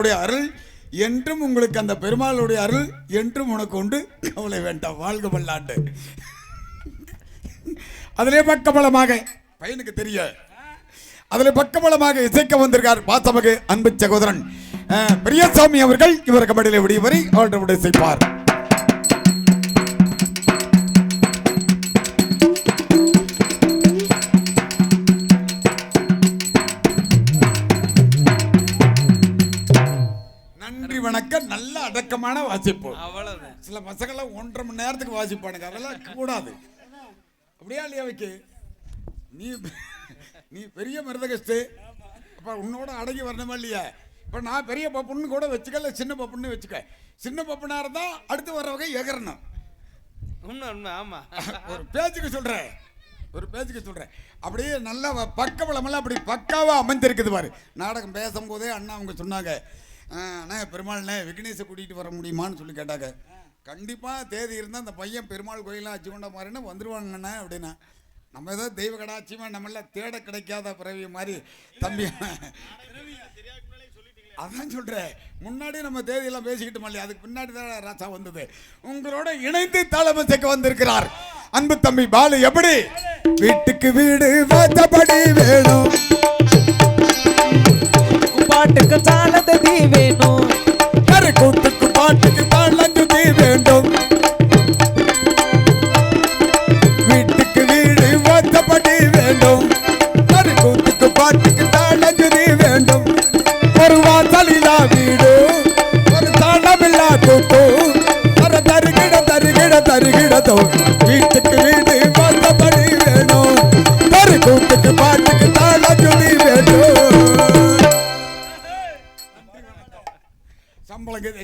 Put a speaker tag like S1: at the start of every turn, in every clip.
S1: உடைய அருள் என்றும் உங்களுக்கு அந்த பெருமாளுடைய அருள் என்றும் உனக்கு உண்டு. கவலை வேண்டாம் வாழ்க பல்லாண்டு அதிலே பக்கபலமாக பையனுக்கு தெரிய. அதில் பக்கபலமாக இசைக்க வந்திருக்கார் வாசமகு அன்பு சகோதரன். பெரியசாமி அவர்கள் இவர் கபடியில் விடியவரை அவர்களிடம் இசைப்பார். அடக்கமான வாசிப்பு. சில பசங்கள்லாம் ஒன்றரை மணி நேரத்துக்கு வாசிப்பானுங்க. அதெல்லாம் கூடாது. அப்படியா இல்லையா வைக்கு? நீ நீ பெரிய மிருதகஸ்து அப்போ உன்னோட அடங்கி வரணுமா இல்லையா? இப்போ நான் பெரிய பப்புன்னு கூட வச்சுக்க இல்லை சின்ன பப்புன்னு வச்சுக்க. சின்ன பப்புனா இருந்தால் அடுத்து வர்றவங்க எகரணும்.
S2: உண்மை உண்மை ஆமா.
S1: ஒரு பேச்சுக்கு சொல்கிறேன் ஒரு பேச்சுக்கு சொல்கிறேன் அப்படியே நல்லா வ- பக்கபலமெல்லாம் அப்படி பக்காவாக அமைந்திருக்குது பாரு. நாடகம் பேசும்போதே அண்ணா அவங்க சொன்னாங்க "ஆ, அண்ணா பெருமாள்ண்ணே விக்னேஷை கூட்டிகிட்டு வர முடியுமான்னு சொல்லி கேட்டாங்க. கண்டிப்பாக தேதி இருந்தால் அந்த பையன் பெருமாள் கோயிலாம் அச்சு கொண்ட மாதிரின்னா வந்துடுவாங்கண்ணே அப்படின்னா. நம்ம ஏதோ தெய்வ கடாட்சியமா நம்மள தேட கிடைக்காத பிறவி மாதிரி தம்பி. அதான் சொல்கிறேன் முன்னாடி நம்ம தேதியெல்லாம் பேசிக்கிட்டு இல்லையா? அதுக்கு பின்னாடி தான் ராசா வந்தது. உங்களோட இணைந்து தலைமைக்கு வந்திருக்கிறார். அன்பு தம்பி பாலு எப்படி? வீட்டுக்கு வீடு வாத்தபடி வேணும்.
S3: பாட்டுக்கு சாலததி வேணும்.
S1: கரு கூத்துக்கு பாட்டுக்கு தீ வேண்டும். வீட்டுக்கு வீடு வாத்தபடி வேண்டும். கரு கூத்துக்கு பாட்டுக்கு தீ வேண்டும். ஒரு வாசலிலா வீடு ஒரு தாளமில்லா கூத்து. தர தருகிட தருகிட தருகிடதோ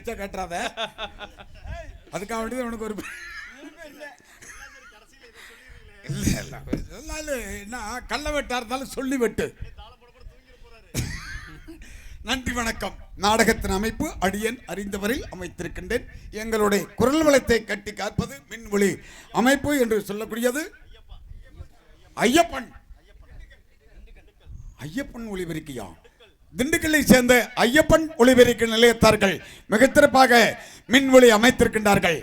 S1: சம்பளம் கட்டுறாத. அதுக்காக வேண்டியது உனக்கு ஒரு இல்ல என்ன கள்ள வெட்டா இருந்தாலும் சொல்லி வெட்டு. நன்றி வணக்கம். நாடகத்தின் அமைப்பு அடியன் அறிந்தவரில் அமைத்திருக்கின்றேன். எங்களுடைய குரல் வளத்தை கட்டி காப்பது மின்வொளி அமைப்பு என்று சொல்லக்கூடியது ஐயப்பன். ஐயப்பன் ஒளிபெருக்கியா? திண்டுக்கல்லை சேர்ந்த ஐயப்பன் ஒளிபெருக்க நிலையத்தார்கள் மிகச்சிறப்பாக மின்வொளி அமைத்திருக்கின்றார்கள்.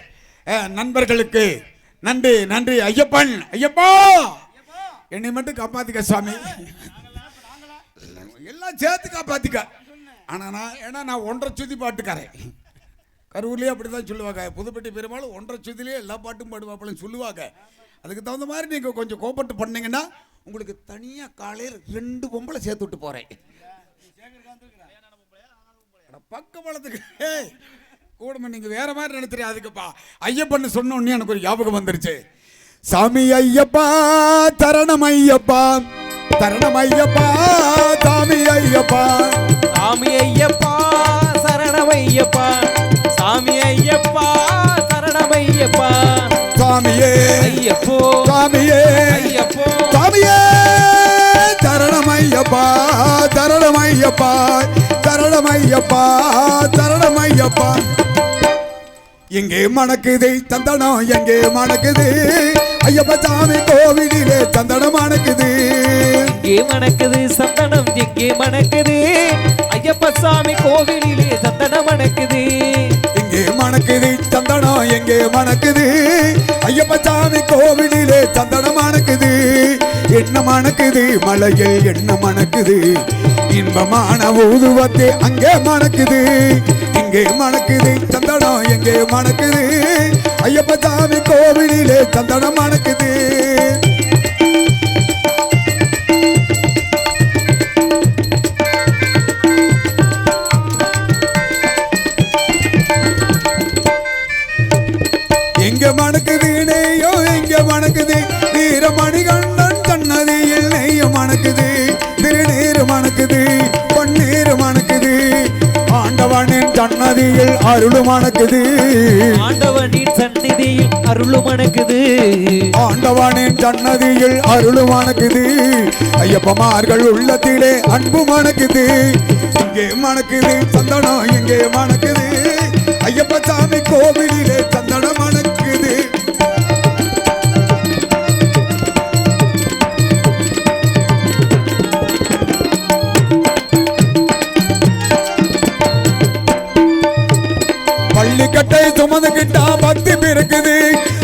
S1: நண்பர்களுக்கு நன்றி நன்றி ஐயப்பன் ஐயப்பா! என்னை மட்டும் காப்பாத்திக்க சாமி எல்லாம் சேர்த்து காப்பாத்திக்க. ஆனால் நான் ஏன்னா நான் ஒன்றரை சுத்தி பாட்டுக்காரன். கரூர்லேயே அப்படி தான் சொல்லுவாங்க. புதுப்பட்டி பெருமாள் ஒன்றரை சுத்திலே எல்லா பாட்டும் பாடுவாப்பலன்னு சொல்லுவாங்க. அதுக்கு தகுந்த மாதிரி நீங்கள் கொஞ்சம் கோபப்பட்டு பண்ணீங்கன்னா உங்களுக்கு தனியாக காலையில் ரெண்டு பொம்பளை சேர்த்து விட்டு போகிறேன் பக்க பழத்துக்கு ஏய், கூடமா நீங்க வேற மாதிரி நினைச்சிரு அதுக்குப்பா ஐயப்பன்னு சொன்ன உடனே எனக்கு ஒரு ஞாபகம் வந்துருச்சு. சாமி ஐயப்பா தரணம் ஐயப்பா தரணம் ஐயப்பா சாமி ஐயப்பா.
S3: சாமி ஐயப்பா சரணமையப்பா சாமி ஐயப்பா
S1: சாமியே
S3: ஐயப்போ.
S1: சாமியே
S3: ஐயப்போ
S1: சாமியே ஐயப்பா. தரணம் ஐயப்பா தரணம் ஐயப்பா தரணம் ஐயப்பா எங்கே மணக்குது தந்தனம் எங்கே மணக்குது? ஐயப்ப சாமி கோவிலிலே தந்தனம் மணக்குது.
S3: எங்கே மணக்குது சந்தனம் எங்கே மணக்குது? ஐயப்ப சாமி கோவிலிலே சந்தனம் மணக்குது.
S1: எங்கே மணக்குது சந்தனம் எங்கே மணக்குது? ஐயப்ப சாமி கோவிலிலே சந்தனம் மணக்குது. என்ன மணக்குது? மலையில் என்ன மணக்குது? இன்பமான ஊதுவத்தை அங்கே மணக்குது. இங்கே மணக்குது சந்தனம் எங்கே மணக்குது? ஐயப்ப சாமி கோவிலிலே சந்தனம் மணக்குது. சன்னதியில் அருள் மணக்குது
S3: ஆண்டவனின் சந்நிதியில் அருள் மணக்குது
S1: ஆண்டவனின் சன்னதியில் அருள் மணக்குது ஐயப்பமார்கள் உள்ளத்திலே அன்பு மணக்குது. இங்கே மணக்குது சந்தனம் இங்கே மணக்குது. ஐயப்ப சாமி கோவிலிலே பள்ளிக்கட்டை சுமந்துகிட்டா பக்தி பிறக்குது.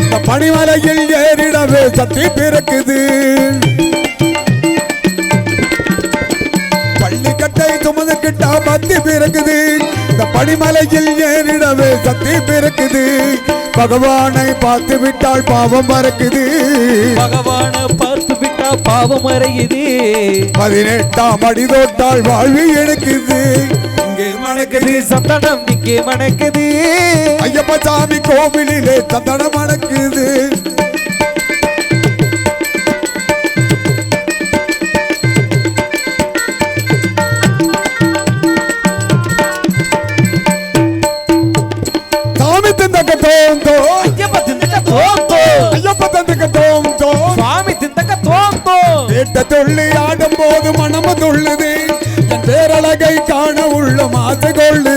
S1: இந்த பனிமலையில் ஏறிடவே சக்தி பிறக்குது. பள்ளிக்கட்டை சுமந்துகிட்டா பக்தி பிறக்குது. இந்த பனிமலையில் ஏறிடவே சக்தி பிறக்குது. பகவானை பார்த்து விட்டால் பாவம் மறக்குது.
S3: பகவான பார்த்து விட்டா பாவம் அறையுது
S1: பதினெட்டாம் அடி தொட்டால் வாழ்வு எடுக்குது. மணக்குது
S3: மணக்குது சந்தனம் இங்கே மணக்குது.
S1: ஐயப்ப சாமி கோவிலிலே சந்தனம் மணக்குது. சாமி திந்தக்க தோம் தோ
S3: ஐயப்ப திந்தக்க தோந்தோ
S1: ஐயப்ப தந்தக்க தோம் தோ
S3: சுவாமி திந்தக்க தோந்தோ
S1: வீட்ட துள்ளி ஆடும் போது மனமு துள்ளுது அழகை காண உள்ள ஆசை கொள்ளுது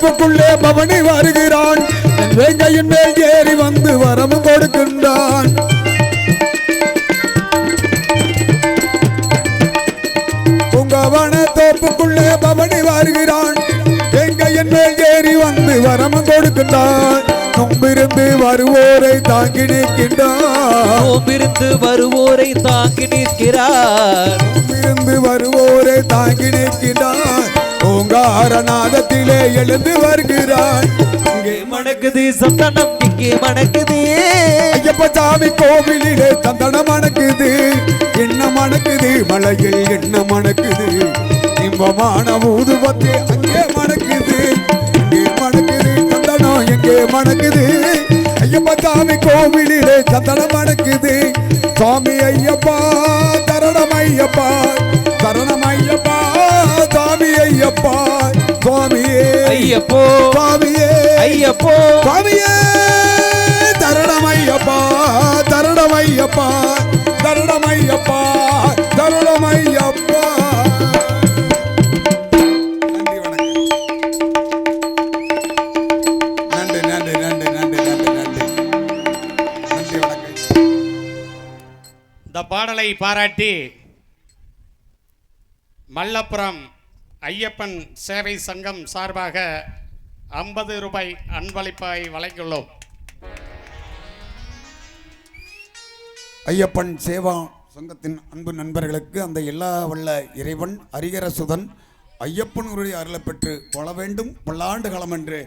S1: உங்கவன தோப்புக்குள்ளே பவனி வருகிறான். வேங்கையின் மேல் ஏறி வந்து வரமும் கொடுக்கின்றான். உங்கவன தோப்புக்குள்ளே பவனி வருகிறான். வேங்கையின் மேல் ஏறி வந்து வரமும் கொடுக்கின்றான். நொம்பிருந்து வருவோரை தாங்கி நிற்கின்றான்.
S3: ஓமிருந்து வருவோரை தாங்கி நிற்கிறார்.
S1: இருந்து வருவோரை தாங்கி நிற்கிறான் ஓங்காரநாதத்திலே எழுந்து வருகிறான் இங்கே
S3: மணக்குது சந்தனம் இங்கே மணக்குது.
S1: ஐயப்ப சாமி கோவிலிலே தந்தனம் மணக்குது. என்ன மணக்குது? மலையில் என்ன மணக்குது? இன்பமான ஊதுபத்தி அங்கே மணக்குது. இங்கே மணக்குது? தந்தனம் எங்கே மணக்குது? ஐயப்ப சாமி கோவிலிலே தந்தனம் ஐயப்போ. சுவாமியே
S3: ஐயப்போ.
S1: சுவாமியே தருணமையப்பா தருணமையப்பா தருணமையப்பா தருணமையப்பா. நன்றி வணக்கம். நன்றி நன்றி நன்றி நன்றி நன்றி நன்றி. வணக்கம்.
S2: இந்த பாடலை பாராட்டி மல்லப்புரம் ஐயப்பன் சேவை சங்கம் சார்பாக ஐம்பது ரூபாய் அன்பளிப்பாய் வழங்கியுள்ளோம்.
S1: ஐயப்பன் சேவா சங்கத்தின் அன்பு நண்பர்களுக்கு அந்த எல்லா வல்ல இறைவன் அரிகரசுதன் ஐயப்பனுடைய அருளை பெற்று கொள்ள வேண்டும். பல்லாண்டு காலம் என்று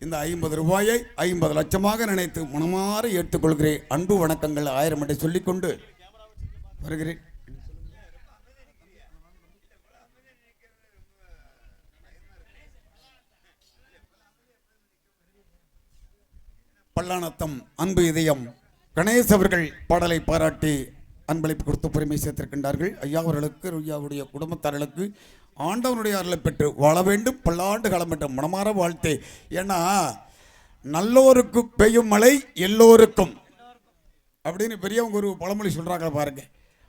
S1: இந்த ஐம்பது ரூபாயை ஐம்பது லட்சமாக நினைத்து மனமாற ஏற்றுக்கொள்கிறேன். அன்பு வணக்கங்கள் ஆயிரம் என்று சொல்லிக்கொண்டு வருகிறேன். பல்லானத்தம் அன்பு இதயம் கணேஷ் அவர்கள் பாடலை பாராட்டி அன்பளிப்பு கொடுத்து பெருமை சேர்த்திருக்கின்றார்கள். ஐயா அவர்களுக்கு ஐயாவுடைய குடும்பத்தார்களுக்கு ஆண்டவனுடைய அருளை பெற்று வாழ வேண்டும். பல்லாண்டு காலம் என்ற மனமாற வாழ்த்தே. ஏன்னா நல்லோருக்கு பெய்யும் மழை எல்லோருக்கும். அப்படின்னு பெரியவங்க ஒரு பழமொழி சொல்கிறாங்க பாருங்க.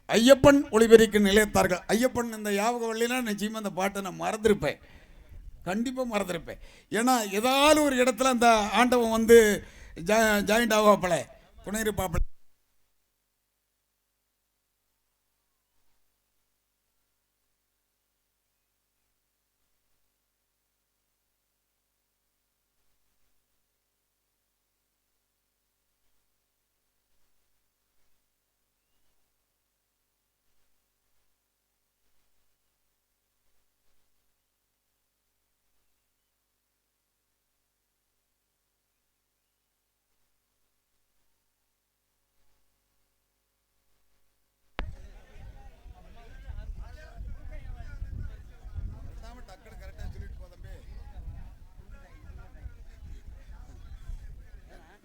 S1: ஐயப்பன் ஒளிபெருக்கு நிலையத்தார்கள் ஐயப்பன் இந்த யாபக வள்ளினா நிச்சயமாக அந்த பாட்டை நான் மறந்துருப்பேன். கண்டிப்பாக மறந்துருப்பேன். ஏன்னா ஏதாவது ஒரு இடத்துல அந்த ஆண்டவன் வந்து ஜா ஜாயிண்ட் ஆகுவாப்பில்ல புனையிருப்பாப்பில்ல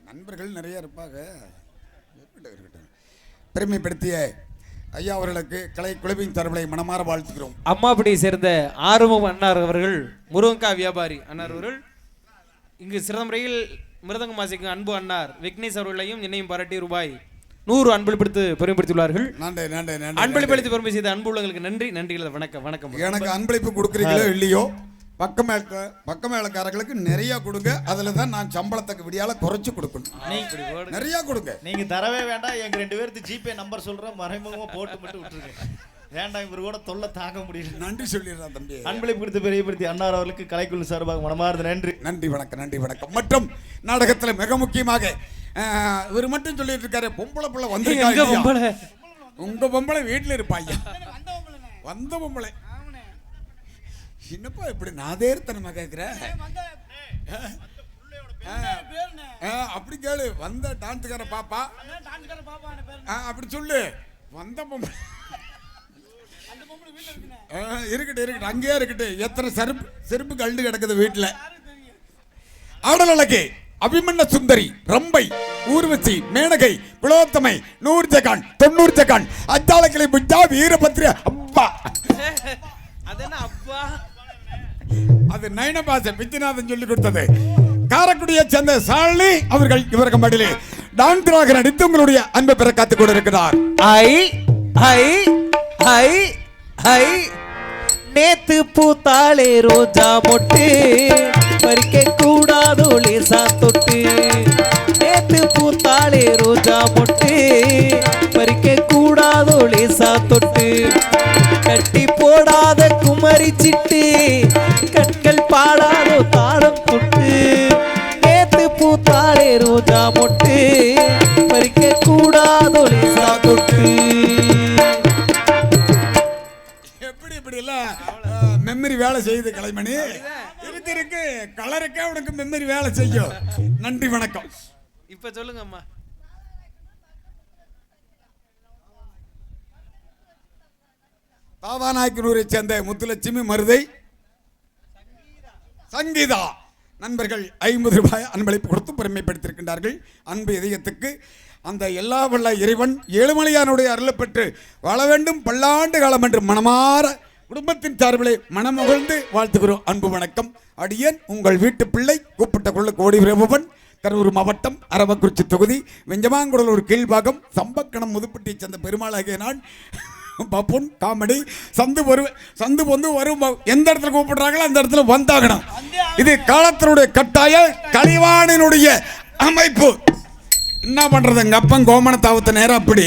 S1: நண்பர்கள் நிறைய இருப்பாங்க. இருக்கட்டும். பெருமைப்படுத்திய ஐயா அவர்களுக்கு கலை குழுவின் தரவுகளை மனமாற வாழ்த்துக்கிறோம்
S3: அம்மாப்படியை சேர்ந்த ஆறுமுகம் அன்னார் அவர்கள் முருங்கா வியாபாரி அன்னார் அவர்கள் இங்கு சிறந்த முறையில் மிருதங்கம் வாசிக்கும் அன்பு அன்னார் விக்னேஷ் அவர்களையும் என்னையும் பாராட்டி ரூபாய் நூறு அன்பளிப்படுத்து பெருமைப்படுத்தியுள்ளார்கள்.
S1: நன்றி நன்றி நன்றி
S3: அன்பளிப்படுத்தி பெருமை செய்த அன்பு உள்ளங்களுக்கு நன்றி நன்றிகள் வணக்கம் வணக்கம்.
S1: எனக்கு அன்பளிப்பு கொடுக்குறீங்களோ இல்லையோ? பக்கமேல பக்கமேலக்காரர்களுக்கு நிறைய கொடுங்க. அதில் தான் நான் சம்பளத்துக்கு விடியால குறைச்சு கொடுக்கணும். நிறைய கொடுங்க.
S4: நீங்க தரவே வேண்டாம். எங்க ரெண்டு பேருக்கு ஜிபே நம்பர் சொல்றேன். மறைமுகமா போட்டு மட்டும் விட்டுருங்க. வேண்டாம் இவர் கூட தொல்லை தாங்க முடியல.
S1: நன்றி சொல்லிடுறேன் தம்பி.
S4: அன்பளிப்பு கொடுத்து பெரியப்படுத்தி அன்னார் அவர்களுக்கு கலைக்குழு சார்பாக மனமார்ந்த நன்றி.
S1: நன்றி வணக்கம் நன்றி வணக்கம். மற்றும் நாடகத்தில் மிக முக்கியமாக இவர் மட்டும் சொல்லிட்டு இருக்காரு. பொம்பளை புள்ள
S3: பொம்பளை?
S1: உங்க பொம்பளை வீட்டில் இருப்பாங்க வந்த பொம்பளை. என்னப்பா இப்படி நாதேர்த்தனமா கேட்குற அப்படி கேளு. வந்த டான்ஸுக்கார பாப்பா. ஆ, அப்படி சொல்லு. வந்த பொம்பளை. இருக்கட்டும் இருக்கட்டும். அங்கேயே இருக்கட்டும். எத்தனை செருப்பு செருப்பு கழண்டு கிடக்குது வீட்டில் ஆடலழகே அபிமன்ன சுந்தரி ரம்பை ஊர்வசி மேனகை குலோத்தமை நூறு ஜகான் தொண்ணூறு ஜகான் அச்சாலக்கிளை புஜா வீரபத்ரி அப்பா
S3: அது என்ன அப்பா
S1: அது நயனபாசன் வித்யநாதன் சொல்லி கொடுத்தது. காரக்குடியை சேர்ந்த சாலினி அவர்கள் இவருக்கு மடியிலே டான்டராக நடித்து உங்களுடைய அன்பை பெற காத்துக் கொண்டிருக்கிறார்.
S3: ஐ ஐ ஐ ஐ. நேத்து பூத்தாளே ரோஜா மொட்டு பறிக்க கூடாதோ லேசா தொட்டு. நேத்து பூத்தாளே ரோஜா மொட்டு பறிக்க கூடாதோ லேசா தொட்டு. கட்டி போடாத குமரி சிட்டு பாடாதோ தாளம் தொட்டு நேத்து பூத்தாளே ரோஜா மொட்டு பறிக்க கூடாதோ லேசா தொட்டு.
S1: எப்படி இப்படி எல்லாம் மெமரி வேலை செய்யுது கலைமணி? இருக்கு இருக்கு. கலருக்கே உனக்கு மெமரி வேலை செய்யும். நன்றி வணக்கம்.
S3: இப்ப சொல்லுங்க அம்மா
S1: தாவாநாயக்கனூரை சேர்ந்த முத்துலட்சுமி மருதை சங்கீதா. நண்பர்கள் ஐம்பது ரூபாய் அன்பளிப்பு கொடுத்து பெருமைப்படுத்தியிருக்கின்றார்கள். அன்பு இதயத்துக்கு அந்த எல்லா வல்ல இறைவன் ஏழுமலையானுடைய அருளப் பெற்று வாழ வேண்டும். பல்லாண்டு காலம் என்று மனமாற குடும்பத்தின் சார்பிலே மனமகிழ்ந்து வாழ்த்துகிறோம். அன்பு வணக்கம். அடியேன் உங்கள் வீட்டு பிள்ளை கூப்பிட்ட கொள்ள கோடி பிரபவன் கரூர் மாவட்டம் அரவக்குறிச்சி தொகுதி வெஞ்சமாங்குடலூர் கீழ்பாகம் சம்பக்கணம் முதுப்பட்டியை சேர்ந்த பெருமாளாகிய நான். பப்புன் காமெடி சந்து வரும் சந்து வந்து வரும் எந்த இடத்துல கூப்பிடுறாங்களோ அந்த இடத்துல வந்தாகணும். இது காலத்தினுடைய கட்டாய கலிவாணினுடைய அமைப்பு. என்ன பண்றது எங்க அப்பன் கோமண தாவத்த நேரம் அப்படி.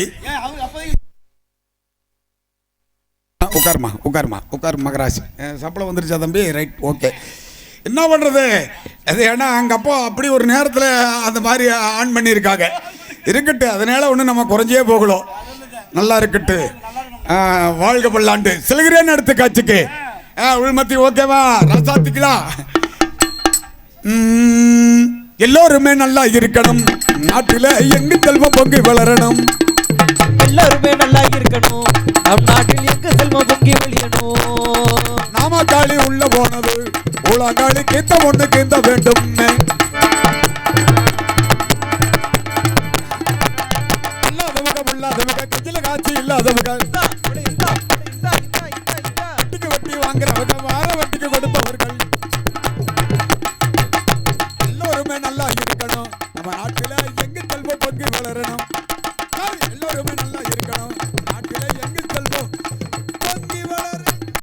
S1: உட்காருமா உட்காருமா உட்காரு மகராஜ். சப்ளை சம்பளம் வந்துருச்சா தம்பி? Right okay. என்ன பண்ணுறது அது ஏன்னா அங்கே அப்பா அப்படி ஒரு நேரத்தில் அந்த மாதிரி ஆன் பண்ணியிருக்காங்க. இருக்கட்டு அதனால ஒன்றும் நம்ம குறைஞ்சே போகலாம் நல்லா இருக்கட்டு. வாழ்க பல்லாண்டு சிலகிறேன் எடுத்து காட்சிக்கு உள்மத்தி ஓகேவா? ரசாத்திக்கலாம். ம், எல்லோருமே நல்லா இருக்கணும். நாட்டில் எங்கு செல்வம் பொங்கி வளரணும்.
S3: எல்லாருமே நல்லா இருக்கணும். நம் நாட்டில் எங்க செல்வம் பொங்கி வெளியணும்
S1: நாமக்காளி உள்ள போனது ஊழாங்காளி கீத்த ஒண்ணு கீந்த வேண்டும். இல்லாதவங்க இல்லாதவங்க. வட்டி வாங்குறவங்க